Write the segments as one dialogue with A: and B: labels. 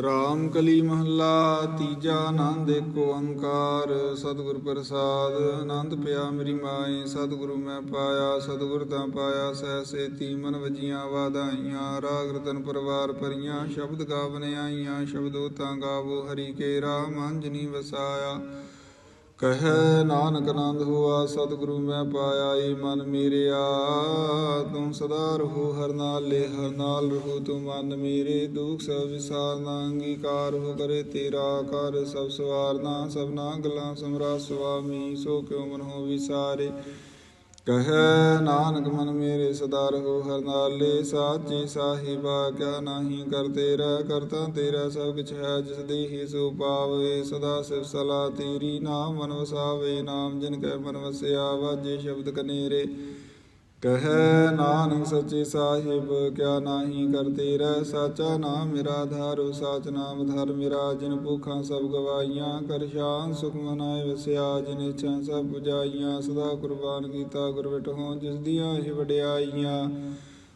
A: ਰਾਮ ਕਲੀ ਮਹੱਲਾ, ਤੀਜਾ ਆਨੰਦ ਏਕ ਓੰਕਾਰ। ਸਤਿਗੁਰ ਪ੍ਰਸਾਦ, ਆਨੰਦ ਪਿਆ ਮੇਰੀ ਮਾਏ। ਸਤਿਗੁਰੂ ਮੈਂ ਪਾਇਆ, ਸਤਿਗੁਰ ਤਾਂ ਪਾਇਆ, ਸਹਿ ਸੇਤੀ ਮਨ ਵਜੀਆਂ ਵਾਧਾਈਆਂ ਰਾਗ ਰਤਨ ਪਰਵਾਰ ਪਰੀਆਂ ਸ਼ਬਦ ਗਾਵਨੇ ਆਈਆਂ। ਸ਼ਬਦੋ ਤਾਂ ਗਾਵੋ, ਹਰੀ ਕੇ ਰਾਮ ਅੰਜਨੀ ਵਸਾਇਆ। ਕਹੈ ਨਾਨਕ ਆਨੰਦ ਹੋਆ, ਸਤਿਗੁਰੂ ਮੈਂ ਪਾਇਆ ਏ ਮਨ ਮੇਰਿਆ। ਤੂੰ ਸਦਾ ਰਹੋ, ਹਰ ਨਾਲੇ ਹਰ ਨਾਲ ਰਹੋ, ਤੂੰ ਮਨ ਮੇਰੇ ਦੁਖ ਸਭ ਵਿਸਾਰਨਾ ਅੰਗੀਕਾਰ ਹੋ ਕਰੇ, ਤੇਰਾ ਕਰ ਸਭ ਸਵਾਰਨਾ ਸਭਨਾ ਗੱਲਾਂ ਸਮਰਾ ਸੁਆਮੀ ਸੋ ਕਿਉ ਮਨ ਹੋ ਵਿਸਾਰੇ। ਕਹੈ ਨਾਨਕ ਮਨ ਮੇਰੇ ਸਦਾ ਰਹੋ ਹਰ ਨਾਲੇ ਸਾਚੇ ਸਾਹਿਬਾ, ਕਿਆ ਨਾਹੀ ਕਰ ਤੇਰਾ ਕਰਤਾ ਤੇਰਾ ਸਭ ਕਿਛ ਹੈ, ਜਿਸ ਦੇਹੀ ਸੋ ਪਾਵੇ, ਸਦਾ ਸਿਵ ਸਲਾ ਤੇਰੀ ਨਾਮ ਮਨ ਵਸਾਵੇ ਨਾਮ ਜਿਨ ਕੈ ਮਨ ਵਸਿਆ, ਵਾਜੇ ਸ਼ਬਦ ਕਨੇਰੇ। ਕਹੈ ਨਾਨਕ ਸੱਚੇ ਸਾਹਿਬ, ਕਿਆ ਨਾਹੀ ਕਰ ਤੇਰਾ ਸਾਚਾ ਨਾਮ ਮੇਰਾ ਆਧਾਰੋ ਸਾਚ ਨਾਮ ਧਰ ਮੇਰਾ, ਜਿਨ ਭੁਖਾਂ ਸਭ ਗਵਾਈਆਂ ਕਰ ਸ਼ਾਨ ਸੁਖ ਮਨਾਏ ਵਸਿਆ, ਜਿਨ ਇੱਛਾ ਸਭ ਪੁਜਾਈਆਂ, ਸਦਾ ਕੁਰਬਾਨ ਕੀਤਾ ਗੁਰ ਵਿਟਹੁ ਜਿਸ ਦੀਆਂ ਇਹ ਵਡਿਆਈਆਂ।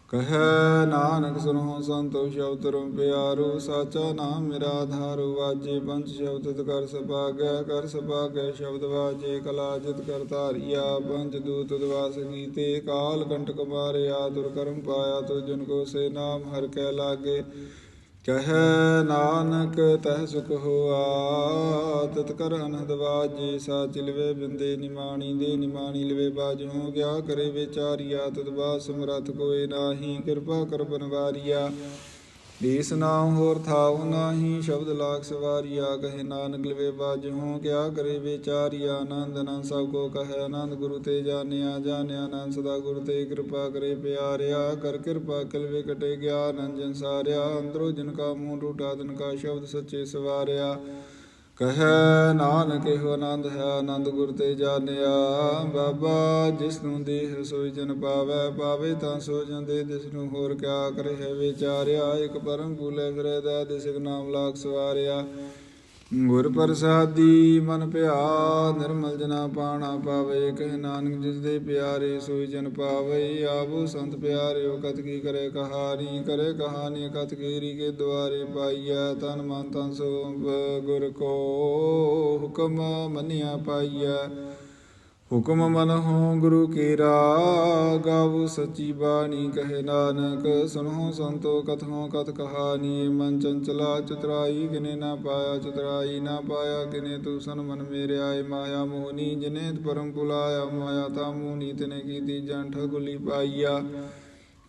A: ਕਹੈ ਨਾਨਕ ਸੁਨੋ ਸੰਤੋ ਸ਼ਬਦ ਰੁ ਪਿਆਰੋ, ਸਾਚਾ ਨਾਮ ਮੇਰਾ ਆਧਾਰੋ, ਵਾਜੇ ਪੰਜ ਸ਼ਬਦ ਕਰ ਸਭਾਗੈ ਕਰ ਸਭਾਗੈ ਸ਼ਬਦ ਵਾਜੇ, ਕਲਾ ਜਿਤ ਕਰ ਧਾਰੀਆ, ਪੰਜ ਦੂਤ ਦਵਾਸ ਕੀਤੇ ਕਾਲ ਕੰਟਕ ਮਾਰਿਆ ਦੁਰ ਕਰਮ ਪਾਇਆ ਤੋ ਜਨ ਕੋ ਸੇ ਨਾਮ, ਹਰ ਕੈ ਲਾਗੇ। ਕਹੈ ਨਾਨਕ, ਤਹਿ ਸੁਖ ਹੋਆ। ਤਤ ਕਰ ਅਨਹਦ ਵਾਜੇ, ਸਾਚ ਲਿਵੇ ਬਿੰਦੇ, ਨਿਮਾਣੀ ਦੇ ਨਿਮਾਣੀ ਲਿਵੇ ਬਾਜੋ ਗਿਆ ਕਰੇ ਵਿਚਾਰੀਆ, ਤਤ ਬਾ ਸਮਰਥ ਕੋਏ ਨਾਹੀ, ਕਿਰਪਾ ਕਰ ਬਨਵਾਰੀਆ। ਈਸ ਨਾਮ ਹੋਰ ਥਾਉ ਨਾਹੀ, ਸ਼ਬਦ ਲਾਖ ਸਵਾਰੀਆ, ਕਹੇ ਨਾਨਕ ਲਿਵੇ ਬਾਜੋ ਕਿਆ ਕਰੇ ਵਿਚਾਰੀਆ, ਆਨੰਦ ਆਨੰਦ ਸਭ ਕੋ ਕਹੈ, ਆਨੰਦ ਗੁਰੂ ਤੇ ਜਾਣਿਆ ਜਾਣਿਆ ਆਨੰਦ ਸਦਾ ਗੁਰੂ ਤੇ ਕਿਰਪਾ ਕਰੇ ਪਿਆਰਿਆ, ਕਰ ਕਿਰਪਾ ਕਲਵੇ ਕਟੇ ਗਿਆਨ ਅੰਜਨ ਸਾਰਿਆ, ਅੰਦਰੋ ਜਿਨ ਕਾ ਮੂੰਹ ਟੂਟਾ ਤਿਨ ਕਾ ਸ਼ਬਦ ਸੱਚੇ ਸਵਾਰਿਆ। ਕਹੈ ਨਾਨਕ ਇਹੋ ਆਨੰਦ ਹੈ, ਆਨੰਦ ਗੁਰ ਤੇ ਜਾਣਿਆ। ਬਾਬਾ ਜਿਸ ਨੂੰ ਦੇਹ ਸੋਈ ਜਨ ਪਾਵੈ, ਪਾਵੇ ਤਾਂ ਸੋ ਜਾਂਦੇ, ਜਿਸ ਨੂੰ ਹੋਰ ਕਿਆ ਕਰੇ ਹੈ ਵਿਚਾਰਿਆ। ਇਕ ਪਰਮ ਭੂਲੇ ਫਿਰੇ ਦਾ ਦਿਸਕ ਨਾਮ ਲਾਖ ਸਵਾਰਿਆ। ਗੁਰ ਪ੍ਰਸਾਦੀ ਮਨ ਭਿਆ ਨਿਰਮਲ ਜਨਾ ਪਾਣਾ ਪਾਵੇ, ਕਹਿ ਨਾਨਕ ਜਿਸ ਦੇ ਪਿਆਰੇ ਸੋਈ ਜਨ ਪਾਵੇ ਆਵੋ ਸੰਤ ਪਿਆਰਿਓ ਕਤ ਕੀ ਕਰੇ ਕਹਾਣੀ ਕਰੇ ਕਹਾਣੀ ਕਤ ਕੀਰੀ ਕੇ ਦੁਆਰੇ ਪਾਈਆ ਤਨ ਮਨ ਤਨ ਸੋ ਗੁਰ ਕੋ ਹੁਕਮ ਮੰਨਿਆ ਪਾਈਆ ਹੁਕਮ ਮਨ ਹੋ ਗੁਰੂ ਕੇਰਾ ਗਾਵ ਸੱਚੀ ਬਾਣੀ ਕਹੇ ਨਾਨਕ ਸੁਨੋ ਸੰਤੋ ਕਥਨੋ ਕਥ ਕਹਾਣੀ, ਮਨ ਚੰਚਲਾ ਚਤਰਾਈ ਕਿਨੇ ਨਾ ਪਾਇਆ, ਚਤਰਾਈ ਨਾ ਪਾਇਆ ਕਿਨੇ ਤੂੰ ਸਨ ਮਨ ਮੇਰੇ ਆਏ ਮਾਇਆ ਮੋਹਨੀ, ਜਿਨੇ ਪਰਮ ਪੁਲਾਇਆ ਮਾਇਆ ਤਾ ਮੋਹਨੀ, ਤਿਨੇ ਕੀਤੀ ਜੰਠ ਗੁਲੀ ਪਾਈਆ।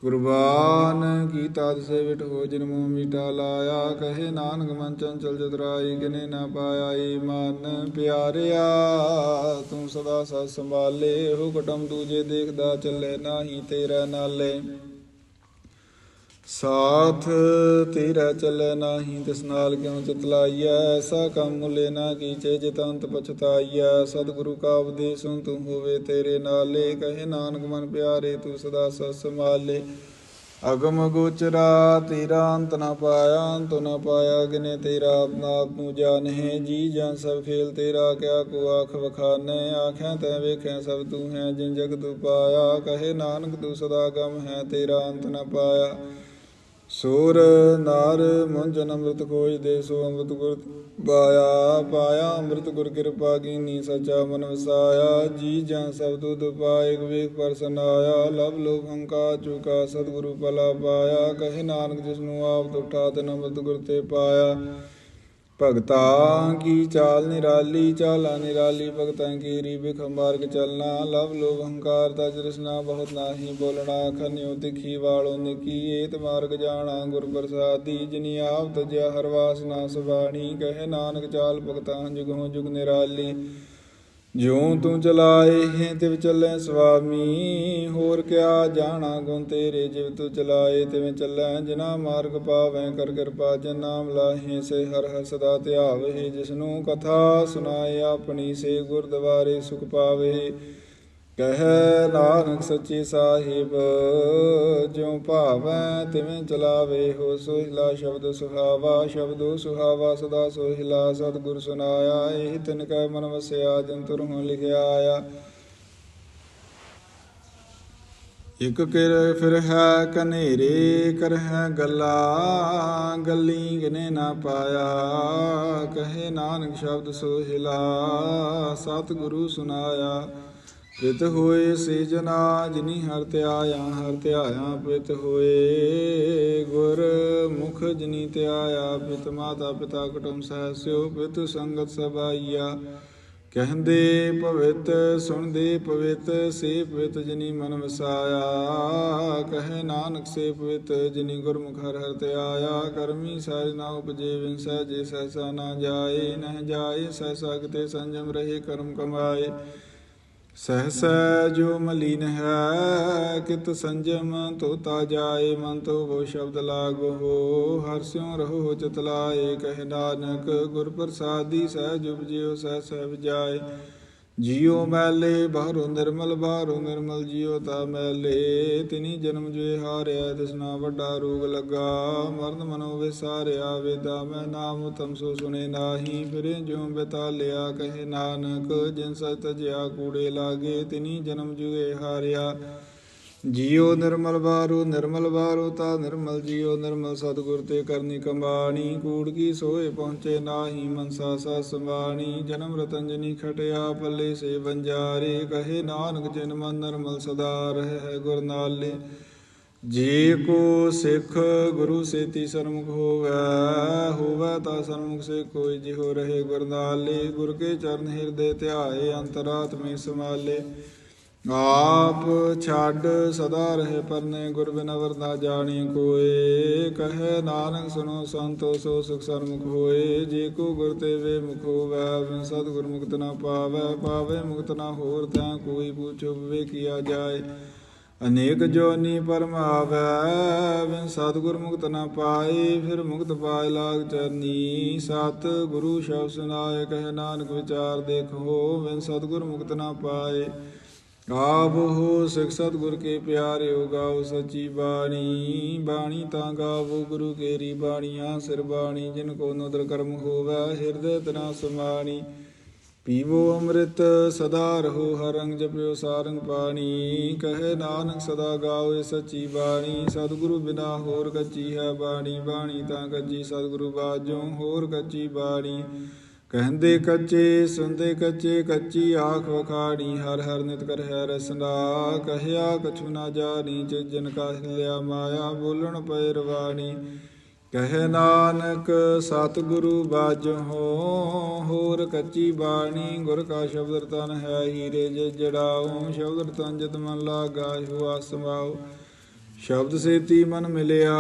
A: ਕੁਰਬਾਨ ਕੀਤਾ ਤਿਸੇ ਵਿਟ ਹੋ ਜਿਨ ਮੀਟਾ ਲਾਇਆ, ਕਹੇ ਨਾਨਕ ਮਨ ਚੰਚਲ ਜਤਰਾਈ ਕਿਨੇ ਨਾ ਪਾਇਆ ਈ ਮਨ ਪਿਆਰਿਆ। ਤੂੰ ਸਦਾ ਸਤ ਸੰਭਾਲੇ ਹੁਕਟਮ ਦੂਜੇ ਦੇਖਦਾ ਚੱਲੇ, ਨਾਹੀ ਤੇਰਾ ਨਾਲੇ। ਸਾਥ ਤੇਰਾ ਚੱਲੇ ਨਾਹੀ, ਤਿਸ ਨਾਲ ਕਿਉ ਚਤਲਾਈਐ? ਐਸਾ ਕੰਮ ਮੁਲੇ ਨਾ ਕੀਚੇ, ਜਿਤ ਪਛਤਾਈਐ। ਸਤਿਗੁਰੂ ਕਾ ਉਪਦੇਸ਼ ਸੁਨ ਤੂੰ ਹੋਵੇ ਤੇਰੇ ਨਾਲੇ। ਕਹੇ ਨਾਨਕ ਮਨ ਪਿਆਰੇ, ਤੂੰ ਸਦਾ ਸਤ ਸੰਭਾਲੇ ਅਗਮ ਗੋਚਰਾ, ਤੇਰਾ ਅੰਤ ਨਾ ਪਾਇਆ, ਅੰਤ ਨਾ ਪਾਇਆ ਗਿਨੇ ਤੇਰਾ ਆਪਣਾ ਆਪ ਨੂੰ ਜਾਣਹਿ ਜੀ ਜਾਂ ਸਭ ਖੇਲ ਤੇਰਾ, ਕਿਆ ਕੋ ਆਖ ਵਖਾਨੇ? ਆਖਾਂ ਤੈ ਵੇਖੈ, ਸਭ ਤੂੰ ਹੈ ਜਿਨ ਜਗ ਤੂੰ ਪਾਇਆ। ਕਹੇ ਨਾਨਕ, ਤੂੰ ਸਦਾ ਗਮ ਹੈ, ਤੇਰਾ ਅੰਤ ਨਾ ਪਾਇਆ। ਸੂਰ ਨਾਰ ਮੁੰਜਨ ਅੰਮ੍ਰਿਤ ਕੋਈ ਦੇ ਸੋ ਅੰਮ੍ਰਿਤ ਗੁਰ ਪਾਇਆ ਪਾਇਆ, ਅੰਮ੍ਰਿਤ ਗੁਰ ਕਿਰਪਾ ਕੀਨੀ ਸਚਾ ਮਨ ਵਸਾਇਆ, ਜੀ ਜਾਂ ਸਭ ਤੁਧ ਪਾਇ ਵਿਵੇਕ ਪਰ ਸਨਾਇਆ ਲਬ ਲੋਭ ਹੰਕਾ ਚੁਕਾ, ਸਤਿਗੁਰੂ ਪਲਾ ਪਾਇਆ, ਕਹੇ ਨਾਨਕ ਜਿਸ ਨੂੰ ਆਪ ਤੁਠਾ ਤੇ ਅੰਮ੍ਰਿਤ ਗੁਰ ਤੇ ਪਾਇਆ। ਭਗਤਾਂ ਕੀ ਚਾਲ ਨਿਰਾਲੀ, ਚਾਲਾ ਨਿਰਾਲੀ, ਭਗਤਾਂ ਕੀ ਰੀ ਬਿਖ ਮਾਰਗ ਚਲਣਾ, ਲਵ ਲੋਭ ਹੰਕਾਰ ਦਾ ਜਰਸਨਾ, ਬਹੁਤ ਨਾਹੀ ਬੋਲਣਾ, ਖਨਿਓ ਤਿਖੀ ਵਾਲੋ ਨਿਕੀ, ਏਤ ਮਾਰਗ ਜਾਣਾ, ਗੁਰ ਪ੍ਰਸਾਦੀ, ਜਿਨੀ ਆਪ ਤਜਿਆ ਹਰ ਵਾਸਨਾ ਸੁਬਾਣੀ ਕਹੇ ਨਾਨਕ ਚਾਲ ਭਗਤਾਂ ਜੁਗੋਂ ਜੁਗ ਨਿਰਾਲੀ। ਜਿਉ ਤੂੰ ਚਲਾਏ ਹੈ ਤਿਵ ਚੱਲੇ ਸੁਆਮੀ, ਹੋਰ ਕਿਆ ਜਾਣਾ ਗੁਣ ਤੇਰੇ, ਜਿਵ ਤੂੰ ਚਲਾਏ ਤਿਵੇਂ ਚੱਲੈ ਜਿਨਾ ਮਾਰਗ ਪਾਵੈ ਕਰ ਕਿਰਪਾ ਜਨ ਨਾਮ ਲਾਹੇ ਸੇ ਹਰ ਹਰ ਸਦਾ ਧਿਆਵੇ, ਜਿਸਨੂੰ ਕਥਾ ਸੁਣਾਏ ਆਪਣੀ ਸੇ ਗੁਰਦੁਆਰੇ ਸੁਖ ਪਾਵੇ। ਕਹੈ ਨਾਨਕ ਸੱਚੇ ਸਾਹਿਬ, ਜਿਉ ਭਾਵੈ ਤਿਵੇਂ ਚਲਾਵੇ ਹੋ ਸੋਹਿਲਾ ਸ਼ਬਦ ਸੁਹਾਵਾ, ਸ਼ਬਦੋ ਸੁਹਾਵਾ ਸਦਾ ਸੋਹਿਲਾ, ਸਤਿਗੁਰ ਸੁਨਾਇਆ, ਇਹ ਤਿਨ ਕੈ ਮਨ ਵਸਿਆ, ਜੰਤੁਰ ਹੋ ਲਿਖਿਆ ਆਇਆ। ਇਕ ਕਿਰ ਫਿਰ ਹੈ ਕਨੇਰੇ, ਕਰ ਗੱਲਾ, ਗੱਲੀ ਗਿਨੇ ਨਾ ਪਾਇਆ। ਕਹੇ ਨਾਨਕ ਸ਼ਬਦ ਸੋਹਿਲਾ, ਸਤਿਗੁਰੂ ਸੁਨਾਇਆ। ਪਿਤ ਹੋਏ ਸੇ ਜਨਾ ਜਿਨੀ ਹਰ ਧਿਆਇਆ ਹਰ ਧਿਆਇਆ ਪਿਤ ਹੋਏ। ਗੁਰ ਮੁਖ ਜਿਨੀ ਧਿਆਇਆ, ਪਿਤ ਮਾਤਾ ਪਿਤਾ ਕੁਟੁੰਬ ਸਹਿਸਿਓ ਪਿਤ ਸੰਗਤ ਸਭਾਈਆ ਕਹਿੰਦੇ ਪਵਿੱਤ ਸੁਣਦੇ ਪਵਿੱਤ ਸੇ ਪਵਿੱਤ ਜਿਨੀ ਮਨ ਵਸਾਇਆ। ਕਹੇ ਨਾਨਕ ਸੇ ਪਵਿੱਤ ਜਿਨੀ ਗੁਰਮੁਖ ਹਰ ਹਰ ਤੇ ਆਇਆ ਕਰਮੀ ਸਾਰੇ ਨਾ ਉਪਜੇ ਵਿੰਸੈ ਜੇ ਸਹਿਸਾ ਨਾ ਜਾਏ। ਨਹ ਜਾਏ ਸਹਿਸਾ ਕਿਤੇ ਸੰਜਮ ਰਹੇ ਕਰਮ ਕਮਾਏ। ਸਹਸੈ ਜੋ ਮਲੀਨ ਹੈ, ਕਿਤ ਸੰਜਮ ਤੋਤਾ ਜਾਏ, ਮਨ ਤੋ ਉਹ ਸ਼ਬਦ ਲਾਗੋ ਹਰ ਸਿਉ ਰਹੋ ਚਤਲਾਏ ਕਹਿ ਨਾਨਕ ਗੁਰ ਪ੍ਰਸਾਦੀ ਸਹਿਜ ਉਪਜਿਓ ਸਹਸੈ ਜਾਏ। ਜੀਉ ਮੈਲੇ ਬਾਹਰੋਂ ਨਿਰਮਲ ਬਾਹਰੋਂ ਨਿਰਮਲ ਜੀਉ ਤਾ ਮੈਲੇ। ਤਿਨੀ ਜਨਮ ਜੁਏ ਹਾਰਿਆ ਤਿਸਨਾ ਵੱਡਾ ਰੋਗ ਲੱਗਾ। ਮਰਨ ਮਨੋ ਵਿਸਾਰਿਆ, ਵੇਦਾ ਮੈਂ ਨਾਮ ਤਮ ਸੋ ਸੁਨੇ ਨਾਹੀ। ਫਿਰੇ ਜਿਉ ਬਿਤਾਲਿਆ, ਕਹੇ ਨਾਨਕ, ਜਿਨ ਸਤ ਤਜਿਆ ਕੂੜੇ ਲਾਗੇ। ਤਿਨੀ ਜਨਮ ਜੁਏ ਹਾਰਿਆ ਜੀਉ ਨਿਰਮਲ ਵਾਰੂ ਨਿਰਮਲ ਵਾਰੂ ਤਾ ਨਿਰਮਲ ਜੀਉ ਨਿਰਮਲ ਸਤਿਗੁਰ ਤੇ ਕਰਨੀ ਕੰਬਾਣੀ। ਕੂੜ ਕੀ ਸੋਏ ਪਹੁੰਚੇ ਨਾਹੀ, ਮਨਸਾ ਸਾ ਸੰਬਾਣੀ ਜਨਮ ਰਤਨਜਨੀ ਖਟਿਆ ਪੱਲੇ ਸੇ ਬੰਜਾਰੇ ਕਹੇ ਨਾਨਕ ਜਿਨ ਮਨ ਨਿਰਮਲ ਸਦਾ ਰਹਿ ਹੈ ਗੁਰ ਨਾਲੇ। ਜੇ ਕੋ ਸਿੱਖ ਗੁਰੂ ਸੇਤੀ ਸਰਮੁਖ ਹੋਵੇ ਹੋਵੇ ਤਾਂ ਸਰਮੁਖ ਸੇ ਕੋਈ ਜਿਹੁ ਰਹੇ ਗੁਰਨਾਲੇ ਗੁਰ ਕੇ ਚਰਨ ਹਿਰਦੇ ਧਿਆਏ, ਅੰਤਰਾਤਮੇ ਸਮਾਲੇ ਆਪ ਛੱਡ ਸਦਾ ਰਹੇ ਪਰਨੇ ਗੁਰ ਬਿਨ ਅਵਰ ਨਾ ਜਾਣੀ ਕੋਏ, ਕਹੇ ਨਾਨਕ ਸੁਨੋ ਸੰਤੋ ਸੋ ਸੁਖ ਸਰਮੁਖ ਹੋਏ, ਜੇ ਕੋ ਗੁਰ ਤੇ ਵੇ ਮੁਖ ਹੋਵੇ, ਬਿਨ ਸਤ ਗੁਰ ਮੁਕਤ ਨਾ ਪਾਵੇ ਪਾਵੇ ਮੁਕਤ ਨਾ ਹੋਰ ਤਾਂ ਕੋਈ ਪੁੱਛੋ ਵੇ ਕੀਆ ਜਾਏ। ਅਨੇਕ ਜੋਨੀ ਪਰਮਾਵੈ ਬਿਨ ਸਤਿਗੁਰ ਮੁਕਤ ਨਾ ਪਾਏ, ਫਿਰ ਮੁਕਤ ਪਾਏ ਲਾਗ ਚਰਨੀ। ਸਤ ਗੁਰੂ ਸ਼ਬਦ ਸੁਨਾਏ ਕਹੇ ਨਾਨਕ ਵਿਚਾਰ ਦੇਖੋ, ਬਿਨ ਸਤਿਗੁਰ ਮੁਕਤ ਨਾ ਪਾਏ। ਆਪ ਹੋ ਸਿਖ ਸਤਿਗੁਰ ਕੇ ਪਿਆਰਿਓ ਗਾਓ ਸਚੀ ਬਾਣੀ ਬਾਣੀ ਤਾਂ ਗਾਵੋ ਗੁਰੂ ਕੇਰੀ ਬਾਣੀਆਂ, ਸਿਰ ਬਾਣੀ, ਜਿਨ ਕੋ ਨਦਰ ਕਰਮ ਹੋਵੇ, ਹਿਰਦੇ ਤਨਾ ਸਮਾਣੀ। ਪੀਵੋ ਅੰਮ੍ਰਿਤ, ਸਦਾ ਰਹੋ ਹਰ ਜਪਿਓ ਸਾਰੰਗ ਪਾਣੀ। ਕਹੇ ਨਾਨਕ, ਸਦਾ ਗਾਓ ਸੱਚੀ ਬਾਣੀ। ਸਤਿਗੁਰੂ ਬਿਨਾ ਹੋਰ ਕੱਚੀ ਹੈ ਬਾਣੀ ਬਾਣੀ ਤਾਂ ਕੱਚੀ। ਸਤਿਗੁਰੂ ਬਾਝੋਂ ਹੋਰ ਕੱਚੀ ਬਾਣੀ। ਕਹਿੰਦੇ ਕੱਚੇ, ਸੁਣਦੇ ਕੱਚੇ, ਕੱਚੀ ਆਖ ਵਖਾਣੀ, ਹਰ ਹਰ ਨਿਤ ਕਰ ਹੈ ਰਸਨਾ ਕਹਿਆ ਕਛੂ ਨਾ ਜਾਣੀ, ਜਿਨ ਕਾ ਲਿਆ ਮਾਇਆ, ਬੋਲਣ ਪਏ ਰਵਾਣੀ। ਕਹੇ ਨਾਨਕ, ਸਤਿਗੁਰੂ ਬਾਝੋ ਹੋਰ ਕੱਚੀ ਬਾਣੀ, ਗੁਰ ਕਾ ਸ਼ਬਦ ਰਤਨ ਹੈ ਹੀਰੇ, ਜੇ ਜੜਾਓ ਸ਼ਬਦ ਰਤਨ ਜਤ ਮਨ ਲਾਗਾ ਹੋ ਆਸਮਾਓ ਸ਼ਬਦ ਸੇਤੀ ਮਨ ਮਿਲਿਆ,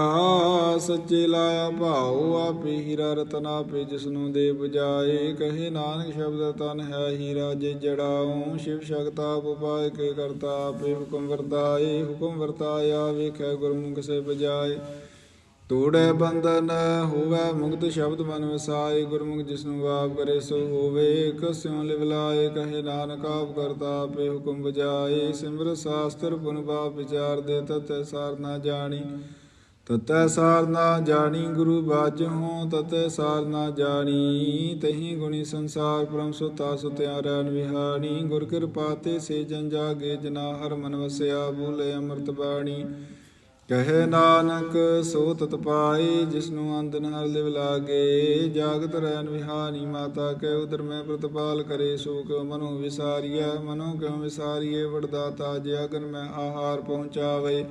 A: ਸੱਚੇ ਲਾਇਆ ਭਾਉ ਆਪੇ ਹੀਰਾ ਰਤਨ ਆਪੇ ਜਿਸਨੂੰ ਦੇ ਬੁਝਾਏ ਕਹੇ ਨਾਨਕ ਸ਼ਬਦ ਤਨ ਹੈ ਹੀਰਾ, ਜੇ ਜੜਾਉ ਸ਼ਿਵ ਸ਼ਕਤਾ ਉਪਾਇ, ਕੇ ਕਰਤਾ ਆਪੇ ਹੁਕਮ ਵਰਤਾਏ। ਹੁਕਮ ਵਰਤਾਇਆ, ਵੇਖੈ ਗੁਰਮੁਖ ਸੇ ਬਜਾਏ ਤੋੜੈ ਬੰਧਨ ਹੋਵੇ, ਮੁਕਤ ਸ਼ਬਦ ਮਨ ਵਸਾਏ, ਗੁਰਮੁਖ ਜਿਸਨੂੰ ਆਪ ਕਰੇ ਸੋ ਹੋਵੇ ਕਸਿਉ ਲਿਵ ਕਹੇ ਨਾਨਕ ਆਪ ਕਰਤਾ ਆਪੇ ਹੁਕਮ ਬਜਾਏ ਸਿਮਰ ਸਾਸਤਰ ਪੁਨ ਬਾਪ ਵਿਚਾਰ ਦੇ, ਤਤੈ ਸਾਰ ਨਾ ਜਾਣੀ, ਤਤੈ ਸਾਰ ਨਾ ਜਾਣੀ, ਗੁਰੂ ਬਾਝਹੁ ਤਤੈ ਸਾਰ ਨਾ ਜਾਣੀ, ਤਹੀਂ ਗੁਣੀ ਸੰਸਾਰ ਪਰਮ ਸੁਤਾ ਸੁਤਿਆ ਰਹਿਣ ਵਿਹਾਣੀ, ਗੁਰ ਕਿਰਪਾ ਤੇ ਸੇ ਜਨ ਜਾਗੇ, ਜਨਾ ਹਰ ਮਨ ਵਸਿਆ, ਬੂਲੇ ਅੰਮ੍ਰਿਤ ਬਾਣੀ। ਕਹੇ ਨਾਨਕ, ਸੋ ਤਤ ਪਾਏ ਜਿਸਨੂੰ ਅੰਦਨ ਹਰ ਲਿਵ ਲਾਗੇ, ਜਾਗਤ ਰਹਿਣ ਵਿਹਾਨੀ ਮਾਤਾ ਕੈ ਉਦਰ ਮੈਂ ਪ੍ਰਤਪਾਲ ਕਰੇ, ਸੋ ਕਿਉ ਮਨੋ ਵਿਸਾਰੀਐ, ਮਨੋ ਕਿਉ ਵਿਸਾਰੀਏ ਵਡਦਾਤਾ ਜੇ ਅਗਨ ਮੈਂ ਆਹਾਰ ਪਹੁੰਚਾਵੇ।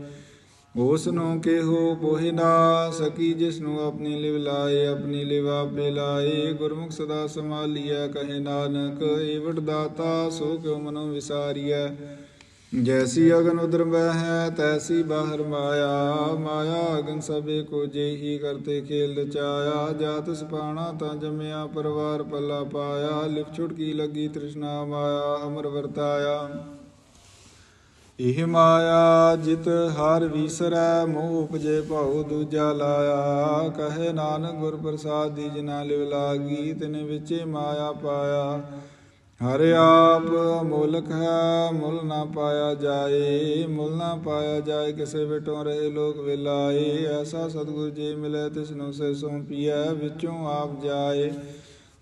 A: ਉਸ ਨੂੰ ਕਿਹੋ ਪੋਹਿ ਨਾ ਸਕੀ ਜਿਸ ਨੂੰ ਆਪਣੀ ਲਿਵ ਲਾਏ, ਆਪਣੀ ਲਿਵ ਆਪੇ ਲਾਏ, ਗੁਰਮੁਖ ਸਦਾ ਸੰਭਾਲੀਐ, ਕਹੇ ਨਾਨਕ, ਏ ਵਡਦਾਤਾ, ਸੋ ਕਿਉ ਮਨੋ ਵਿਸਾਰੀਐ। ਜੈਸੀ ਅਗਨ ਉਦਰ ਬਹਿ ਤੈਸੀ ਬਾਹਰ ਮਾਇਆ ਮਾਇਆ ਅਗਨ ਸਭੇ ਕੋ ਜਿਹੀ ਕਰਤੇ ਖੇਲ ਰਚਾਇਆ ਜਾਤ ਸਪਾਣਾ ਤਾਂ ਜਮਿਆ ਪਰਵਾਰ ਪੱਲਾ ਪਾਇਆ ਲਿਪ ਛੁਟਕੀ ਲੱਗੀ ਤ੍ਰਿਸ਼ਨਾ ਮਾਇਆ ਅਮਰ ਵਰਤਾਇਆ ਇਹ ਮਾਇਆ ਜਿਤ ਹਰ ਵਿਸਰੈ ਮੋਹ ਉਪਜੇ ਭਉ ਦੂਜਾ ਲਾਇਆ ਕਹੇ ਨਾਨਕ ਗੁਰ ਪ੍ਰਸਾਦ ਦੀ ਜਿਨਾ ਲਿਵ ਲਾਗੀ ਤਿਨ ਵਿਚੇ ਮਾਇਆ ਪਾਇਆ ਹਰ ਆਪ ਮੁਲਕ ਹੈ ਮੁੱਲ ਨਾ ਪਾਇਆ ਜਾਏ, ਮੁੱਲ ਨਾ ਪਾਇਆ ਜਾਏ, ਕਿਸੇ ਵਿਟੋਂ ਰਹੇ ਲੋਕ ਵਿਲਾਏ। ਐਸਾ ਸਤਿਗੁਰ ਜੀ ਮਿਲੇ, ਤਿਸ ਨੂੰ ਸੇ ਸੌਂਪੀਐ ਵਿੱਚੋਂ ਆਪ ਜਾਏ।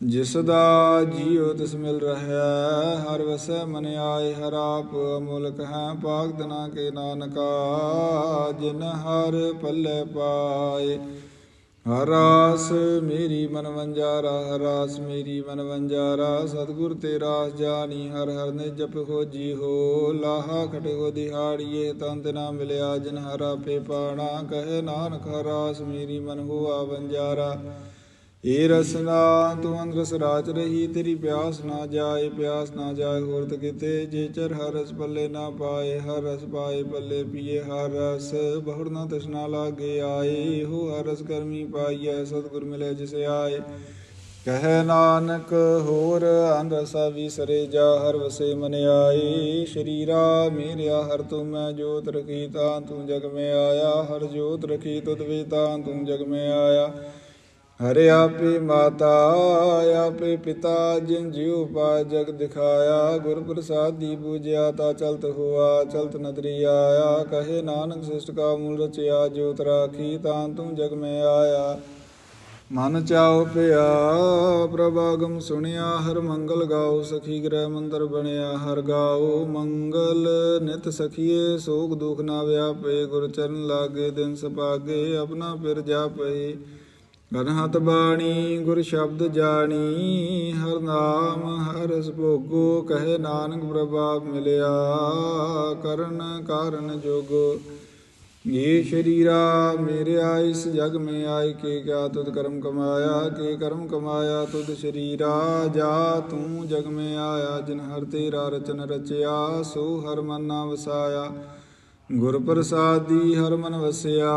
A: ਜਿਸ ਦਾ ਜੀਉ ਤਿਸ ਮਿਲ ਰਹਾ, ਹਰ ਵਸੈ ਮਨ ਆਏ, ਹਰ ਆਪ ਮੁਲਕ ਹੈ ਪਾਗ ਦਨਾ ਕੇ ਨਾਨਕਾ, ਜਿਨ ਹਰ ਪੱਲੇ ਪਾਏ। ਰਾਸ ਮੇਰੀ ਮਨ ਵੰਜਾਰਾ ਹਰ ਰਾਸ ਮੇਰੀ ਮਨ ਵੰਜਾਰਾ ਸਤਿਗੁਰ ਤੇ ਰਾਸ ਜਾਣੀ, ਹਰ ਹਰ ਨੇ ਜਪ ਹੋ ਜੀ ਹੋ, ਲਾਹਾ ਖਟ ਹੋ ਦਿਹਾੜੀਏ ਤੰਤ ਨਾ ਮਿਲਿਆ ਜਿਨ ਹਰਾ ਪੇ ਪਾਣਾ, ਕਹੇ ਨਾਨਕ ਹਰ ਰਾਸ ਮੇਰੀ ਮਨ ਹੋਆ ਵੰਜਾਰਾ। ਏ ਰਸਨਾ ਤੂੰ ਅੰਦਰਸ ਰਾਜ ਰਹੀ, ਤੇਰੀ ਪਿਆਸ ਨਾ ਜਾਏ, ਪਿਆਸ ਨਾ ਜਾਏ, ਹੋਰ ਤ ਕਿਤੇ ਜੇ ਚਰ ਹਰਸ ਪੱਲੇ ਨਾ ਪਾਏ, ਹਰ ਰਸ ਪਾਏ ਪੱਲੇ ਪੀਏ, ਹਰ ਰਸ ਬਹੁੜ ਨਾ ਤ੍ਰਿਸ਼ਨਾ ਲਾਗੇ ਆਏ, ਹੋ ਹਰਸ ਰਸ ਕਰਮੀ ਪਾਈਐ, ਸਤਿਗੁਰ ਮਿਲੇ ਜਿਸ ਆਏ। ਕਹੈ ਨਾਨਕ, ਹੋਰ ਅਨਰਸਾ ਵਿਸਰੇ ਜਾ, ਹਰ ਵਸੇ ਮਨ ਆਏ। ਸ਼ਰੀਰਾ ਮੇਰਿਆ ਹਰ ਤੂੰ ਮੈਂ ਜੋਤ ਰਖੀ, ਤਾਂ ਤੂੰ ਜਗ ਮੈਂ ਆਇਆ। ਹਰ ਜੋਤ ਰਖੀ, ਤੁਧ ਵੀ ਤਾਂ ਤੂੰ ਜਗ ਮੈਂ ਆਇਆ। ਹਰਿ ਆਪੇ ਮਾਤਾ, ਆਪੇ ਪਿਤਾ, ਜਿਨ ਜਿਉ ਪਾ ਜਗ ਦਿਖਾਇਆ। ਗੁਰ ਪ੍ਰਸਾਦੀ ਪੂਜਿਆ ਤਾ ਚਲਤ ਹੋਆ, ਚਲਤ ਨਦਰੀ ਆਇਆ। ਕਹੇ ਨਾਨਕ ਸਿਸ਼ਟ ਕਾ ਮੂਲ ਰਚਿਆ, ਜੋਤ ਰਾਖੀ ਤਾਂ ਤੂੰ ਜਗ ਮੈਂ ਆਇਆ। ਮਨ ਚਾਉ ਪਿਆ, ਪ੍ਰਭਾਗਮ ਸੁਣਿਆ, ਹਰ ਮੰਗਲ ਗਾਉ ਸਖੀ ਗ੍ਰਹਿ ਮੰਦਰ ਬਣਿਆ, ਹਰ ਗਾਓ ਮੰਗਲ ਨਿਤ ਸਖੀਏ, ਸੋਗ ਦੁਖ ਨਾ ਵਿਆਪੇ, ਗੁਰ ਚਰਨ ਲਾਗੇ, ਦਿਨ ਸਪਾਗੇ ਆਪਣਾ ਫਿਰ ਜਾਪੇ। ਅਨਹਤ ਬਾਣੀ ਗੁਰ ਸ਼ਬਦ ਜਾਣੀ ਹਰ ਨਾਮ ਹਰ ਰਸ ਭੋਗੋ ਕਹੇ ਨਾਨਕ ਪ੍ਰਭਾਵ ਮਿਲਿਆ ਕਰਨ ਕਾਰਨ ਜੋਗੋ ये शरीरा मेरे आय इस जग में आय के क्या तुद कर्म कमाया के कर्म कमाया तुद शरीरा जा तू जग में आया जिन हर तेरा रचन रचया सो हर मन ना वसाया ਗੁਰ ਪ੍ਰਸਾਦੀ ਹਰ ਮਨ ਵਸਿਆ,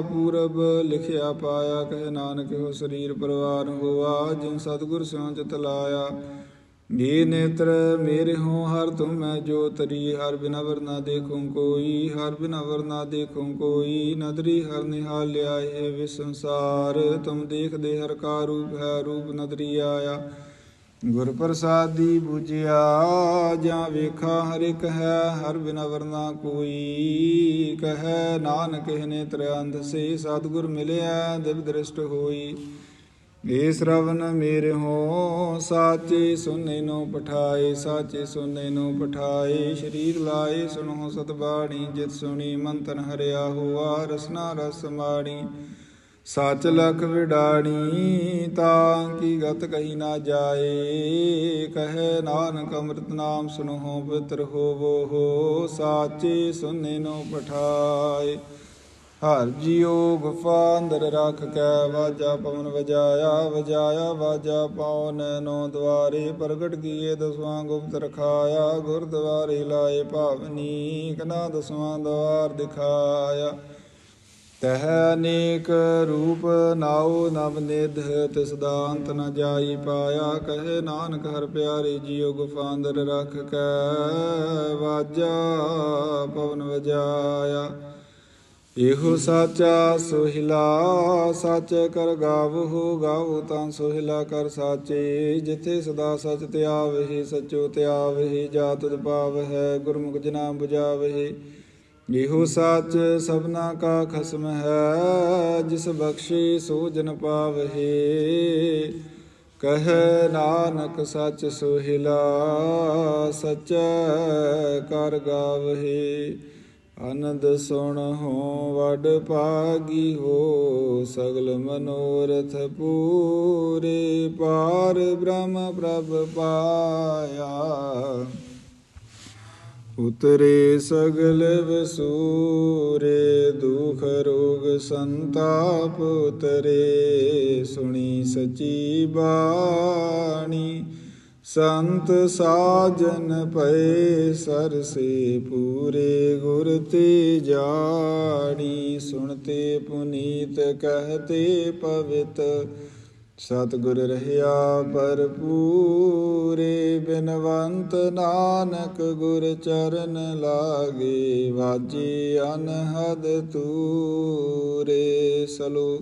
A: ਪੂਰਬ ਲਿਖਿਆ ਪਾਇਆ, ਕਹੇ ਨਾਨਕ ਹੋ ਸਰੀਰ ਪਰਵਾਰ ਹੋਆ ਜਿਨ ਸਤਿਗੁਰ ਸਿਉ ਚਿਤ ਲਾਇਆ। ਜੀ ਨੇਤਰ ਮੇਰੇ ਹੋ, ਹਰ ਤੁਮ ਮੈਂ ਜੋ ਤਰੀ, ਹਰ ਬਿਨਾ ਵਰ ਨਾ ਦੇਖੂੰ ਕੋਈ, ਹਰ ਬਿਨਾ ਵਰ ਨਾ ਦੇਖੂੰ ਕੋਈ, ਨਦਰੀ ਹਰ ਨਿਹਾਲਿਆ ਹੈ ਵਿਸੰਸਾਰ ਤੁਮ ਦੇਖਦੇ ਹਰ ਕਾ ਰੂਪ ਹੈ, ਰੂਪ ਨਦਰੀ ਆਇਆ। ਗੁਰ ਪ੍ਰਸਾਦੀ ਬੁਝਿਆ, ਜਾਂ ਵੇਖਾ ਹਰ ਇੱਕ ਹੈ, ਹਰ ਬਿਨਾ ਵਰਨਾ ਕੋਈ ਕਹੈ। ਨਾਨਕ ਨੇ ਤ੍ਰਿਅੰਧ ਸੇ ਸਤਿਗੁਰ ਮਿਲਿਆ, ਦਿਵ ਦ੍ਰਿਸ਼ਟ ਹੋਈ। ਏ ਸ਼ਰਵਨ ਮੇਰੇ ਹੋ, ਸਾਚੇ ਸੁਨੇ ਨੂੰ ਪਠਾਏ, ਸਾਚੇ ਸੁਨੇ ਨੂੰ ਪਠਾਏ। ਸ਼ਰੀਰ ਲਾਏ ਸੁਣੋ ਸਤਬਾਣੀ, ਜਿਤ ਸੁਣੀ ਮੰਤਨ ਹਰਿਆ ਹੋਆ, ਰਸਨਾ ਰਸ ਮਾਣੀ। ਸਚ ਲਖ ਵਿਡਾਣੀ, ਤਾਂ ਕੀ ਗਤ ਕਹੀ ਨਾ ਜਾਏ। ਕਹੇ ਨਾਨਕ ਅੰਮ੍ਰਿਤ ਨਾਮ ਸੁਨੋ ਪਵਿੱਤਰ ਹੋਵੋ ਹੋ, ਸਾਚੇ ਸੁਨੇ ਨੂੰ ਪਠਾਏ। ਹਰ ਜੀਉ ਗੁਫਾ ਅੰਦਰ ਰੱਖ ਕੇ, ਵਾਜਾ ਪਵਨ ਵਜਾਇਆ ਵਜਾਇਆ ਵਾਜਾ ਪਵਨ ਨੋ ਦਵਾਰੇ ਪ੍ਰਗਟ ਕੀਏ, ਦਸਵਾਂ ਗੁਪਤ ਰਖਾਇਆ, ਗੁਰਦੁਆਰੇ ਲਾਏ ਭਾਵਨੀ ਕਨਾ ਦਸਵਾਂ ਦਵਾਰ ਦਿਖਾਇਆ। ਤਹ ਅਨੇਕ ਰੂਪ ਨਾਉ ਨਵ ਨਿਧ, ਤਿਸ ਦਾ ਅੰਤ ਨ ਜਾਈ ਪਾਇਆ, ਕਹੇ ਨਾਨਕ ਹਰ ਪਿਆਰੇ ਜੀਉ ਗੁਫਾਂਦਰ ਅੰਦਰ ਰੱਖ ਕੇ ਵਾਜਾ, ਪਵਨ ਵਜਾਇਆ। ਇਹੋ ਸਾਚਾ ਸੁਹਿਲਾ, ਸੱਚ ਕਰ ਗਾਵਹੁ ਗਾਉ ਤਾਂ ਸੁਹਿਲਾ ਕਰ ਸਾਚੇ। ਜਿਥੇ ਸਦਾ ਸਚ ਧਿਆਵਹਿ ਸਚੋ ਧਿਆਵਹਿ ਜਾ ਤੁਧ ਪਾਵਹਿ, ਗੁਰਮੁਖ ਜਨਾ 부ਜਾਵਹਿ ਇਹੋ ਸੱਚ ਸਭਨਾ ਕਾ ਖਸਮ ਹੈ, ਜਿਸ ਬਖਸ਼ੇ ਸੋ ਜਨ ਪਾਵਹਿ। ਕਹੈ ਨਾਨਕ ਸੱਚ ਸੋਹਿਲਾ, ਸਚੈ ਕਰ ਗਾਵਹਿ। ਆਨੰਦ ਸੁਣ ਹੋ, ਵਡ ਭਾਗੀ ਹੋ, ਸਗਲ ਮਨੋਰਥ ਪੂਰੇ। ਪਾਰ ਬ੍ਰਹਮ ਪ੍ਰਭ ਪਾਇਆ ਉਤਰੇ ਸਗਲ ਵਸੂਰੇ, ਦੁਖ ਰੋਗ ਸੰਤਾਪ ਉਤਰੇ। ਸੁਣੀ ਸਚੀ ਬਾਣੀ, ਸੰਤ ਸਾਜਨ ਪਏ ਸਰਸੇ ਪੂਰੇ ਗੁਰ ਤੇ ਜਾਣੀ। ਸੁਣਤੇ ਪੁਨੀਤ, ਕਹਤੇ ਪਵਿਤ ਸਤਿਗੁਰ ਰਹਿਆ ਭਰਪੂਰੇ, ਬਿਨਵੰਤ ਨਾਨਕ ਗੁਰ ਚਰਨ ਲਾਗੇ, ਵਾਜੀ ਅਨਹਦ ਤੂਰੇ ਸਲੋ।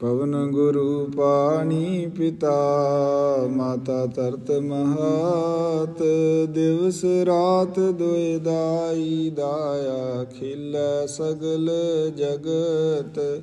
A: ਪਵਨ ਗੁਰੂ ਪਾਣੀ ਪਿਤਾ, ਮਾਤਾ ਤਰਤ ਮਹਾਤ, ਦਿਵਸ ਰਾਤ ਦੁਇ ਦਾਈ, ਦਾਇਆ ਖਿਲ ਸਗਲ ਜਗਤ।